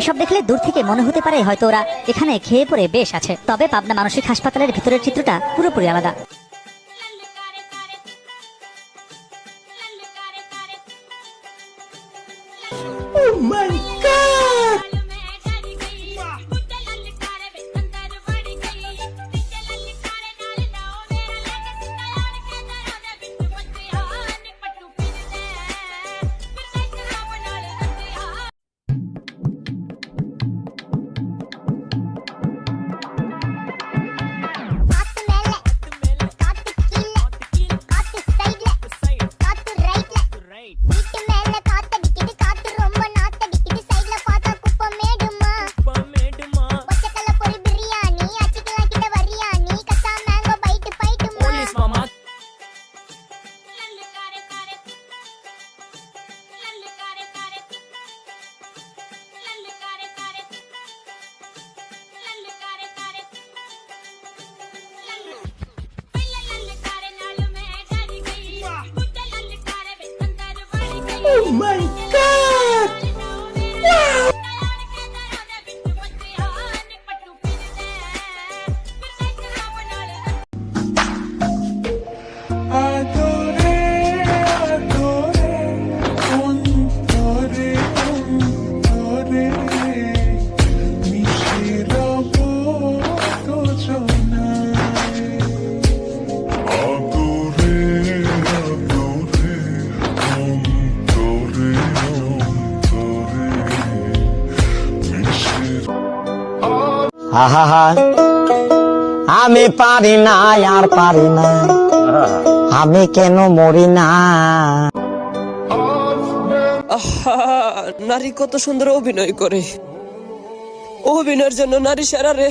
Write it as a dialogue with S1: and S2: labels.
S1: এসব দেখলে দূর থেকে মনে হতে পারে হয়তো ওরা এখানে খেয়ে পরে বেশ আছে। তবে পাবনা মানসিক হাসপাতালের ভিতরের চিত্রটা পুরোপুরি আলাদা।
S2: mãe আমি পারি না, আর পারি না। আমি কেন মরি না?
S3: নারী কত সুন্দর অভিনয় করে। অভিনয়ের জন্য নারী সেরা রে।